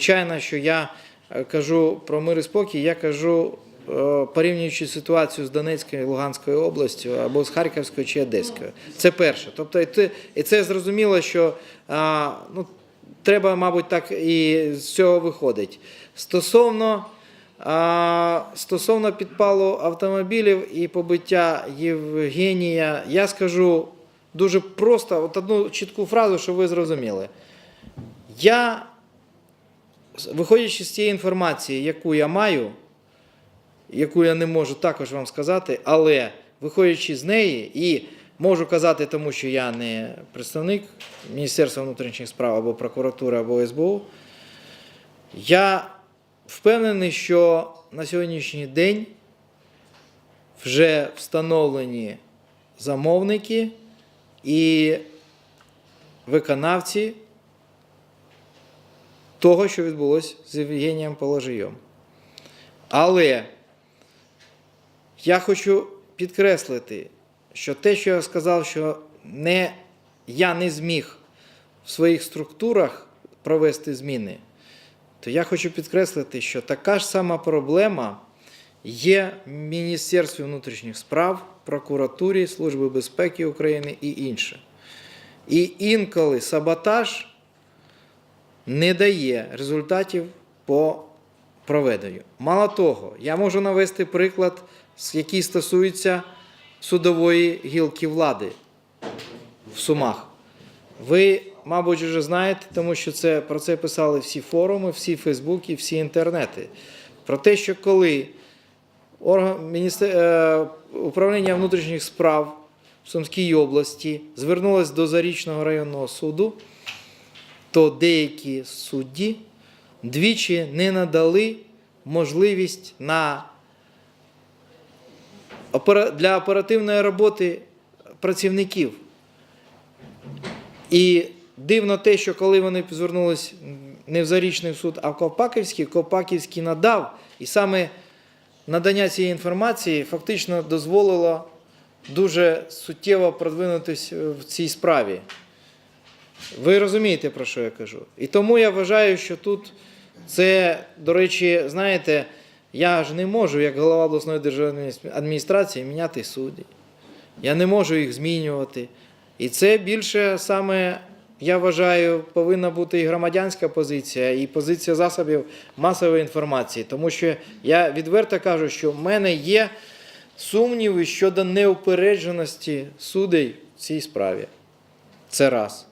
Звичайно, що я е, кажу про мир і спокій, я кажу, е, порівнюючи ситуацію з Донецькою Луганською областю або з Харківською чи Одеською. Це перше. Тобто, і це, зрозуміло, що ну, треба, мабуть, так і з цього виходить. Стосовно, стосовно підпалу автомобілів і побиття Євгенія, я скажу дуже просто, от одну чітку фразу, щоб ви зрозуміли. Я, виходячи з цієї інформації, яку я маю, яку я не можу також вам сказати, але виходячи з неї, і можу казати, тому що я не представник Міністерства внутрішніх справ або прокуратури, або СБУ, я впевнений, що на сьогоднішній день вже встановлені замовники і виконавці того, що відбулося з Євгенієм Положийом. Але я хочу підкреслити, що те, що я сказав, що не, я не зміг в своїх структурах провести зміни, то я хочу підкреслити, що така ж сама проблема є в Міністерстві внутрішніх справ, прокуратурі, Служби безпеки України і інше. І інколи саботаж не дає результатів по проведенню. Мало того, я можу навести приклад, який стосується судової гілки влади в Сумах. Ви, мабуть, вже знаєте, тому що це, про це писали всі форуми, всі Фейсбуки, всі інтернети. Про те, що коли орган, міністер, е, управління внутрішніх справ в Сумській області звернулось до Зарічного районного суду, то деякі судді двічі не надали можливість на для оперативної роботи працівників. І дивно те, що коли вони звернулись не в Зарічний суд, а в Ковпаківський, Ковпаківський надав, і саме надання цієї інформації фактично дозволило дуже суттєво продвинутися в цій справі. Ви розумієте, про що я кажу. І тому я вважаю, що тут це, до речі, знаєте, я ж не можу, як голова обласної державної адміністрації, міняти судді. Я не можу їх змінювати. І це більше саме, я вважаю, повинна бути і громадянська позиція, і позиція засобів масової інформації. Тому що я відверто кажу, що в мене є сумніви щодо неупередженості судей в цій справі. Це раз.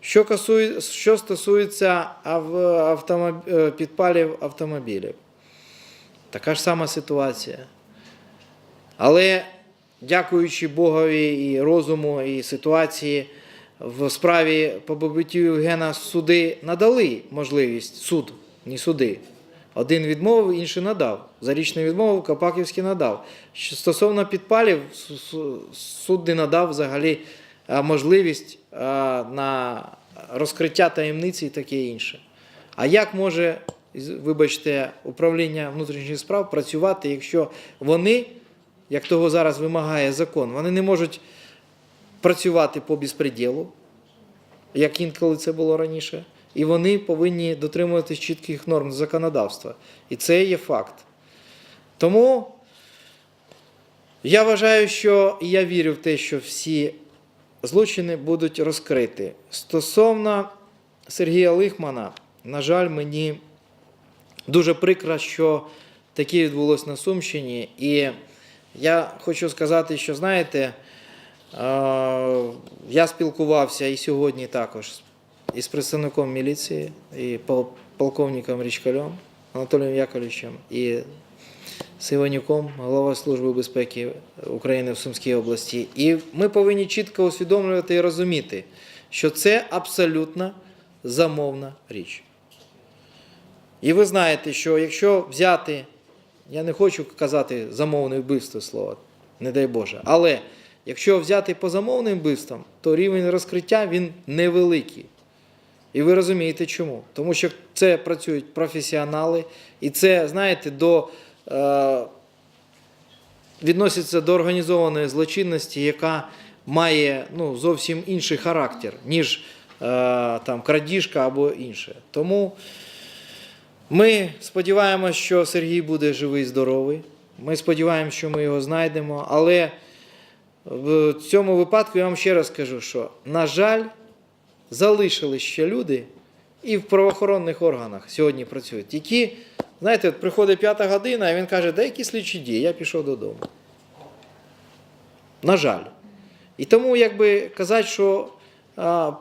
Що, касує, що стосується автомоб, е, підпалів автомобілів, така ж сама ситуація. Але дякуючи Богові і розуму, і ситуації в справі по побиттю Євгена суди надали можливість суд, не суди. Один відмовив, інший надав. Зарічний відмовив, Копаківський надав. Стосовно підпалів, су- су- суд не надав взагалі можливість на розкриття таємниці і таке інше. А як може, вибачте, управління внутрішніх справ працювати, якщо вони, як того зараз вимагає закон, вони не можуть працювати по безпреділу, як інколи це було раніше, і вони повинні дотримуватись чітких норм законодавства. І це є факт. Тому я вважаю, що я вірю в те, що всі злочини будуть розкриті. Стосовно Сергія Лихмана, на жаль, мені дуже прикро, що таке відбулося на Сумщині. І я хочу сказати, що знаєте, е, я спілкувався і сьогодні також із представником міліції, і полковником Річкальом Анатолієм Яковлевичем, і з Іванюком, голова Служби безпеки України в Сумській області. І ми повинні чітко усвідомлювати і розуміти, що це абсолютно замовна річ. І ви знаєте, що якщо взяти, я не хочу казати замовне вбивство слова, не дай Боже, але якщо взяти по замовним вбивствам, то рівень розкриття він невеликий. І ви розумієте чому? Тому що це працюють професіонали, і це, знаєте, до, відноситься до організованої злочинності, яка має ну, зовсім інший характер, ніж е, там, крадіжка або інше. Тому Ми сподіваємося, що Сергій буде живий, здоровий. Ми сподіваємося, що ми його знайдемо. Але в цьому випадку я вам ще раз кажу, що, на жаль, залишились ще люди і в правоохоронних органах сьогодні працюють, які, знаєте, от приходить п'ята година, і він каже, да які слідчі дії, я пішов додому. На жаль. І тому, якби казати, що а,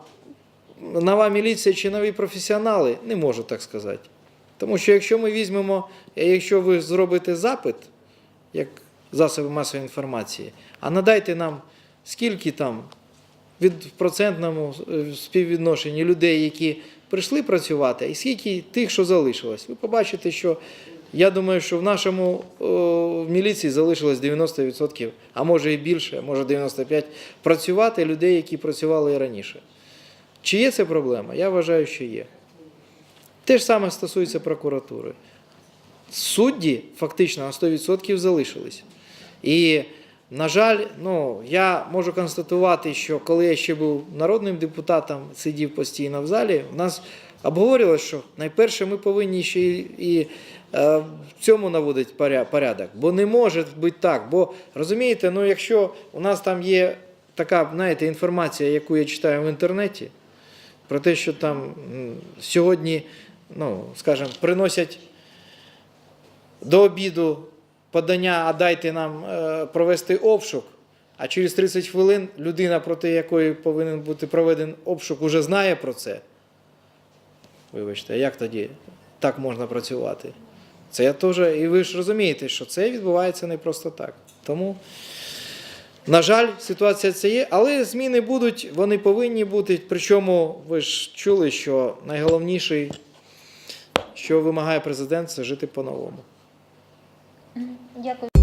нова міліція чи нові професіонали, не можу так сказати. Тому що якщо ми візьмемо, е, якщо ви зробите запит, як засоби масової інформації, а надайте нам скільки там від процентному е, співвідношенні людей, які прийшли працювати, і скільки тих, що залишилось. Ви побачите, що я думаю, що в нашому о, в міліції залишилось 90%, а може і більше, може 95% працювати людей, які працювали і раніше. Чи є це проблема? Я вважаю, що є. Те ж саме стосується прокуратури. Судді фактично на 100% залишились. І, на жаль, ну, я можу констатувати, що коли я ще був народним депутатом, сидів постійно в залі, в нас обговорювалося, що найперше ми повинні ще і, і е, в цьому наводити порядок. Бо не може бути так. Бо розумієте, ну якщо у нас там є така, знаєте, інформація, яку я читаю в інтернеті, про те, що там сьогодні, ну, скажімо, приносять до обіду подання, а дайте нам е, провести обшук, а через 30 хвилин людина, проти якої повинен бути проведений обшук, уже знає про це. Вибачте, як тоді так можна працювати? Це я теж, і ви ж розумієте, що це відбувається не просто так. Тому, на жаль, ситуація це є, але зміни будуть, вони повинні бути. Причому ви ж чули, що найголовніший, що вимагає президент, це жити по-новому. Дякую.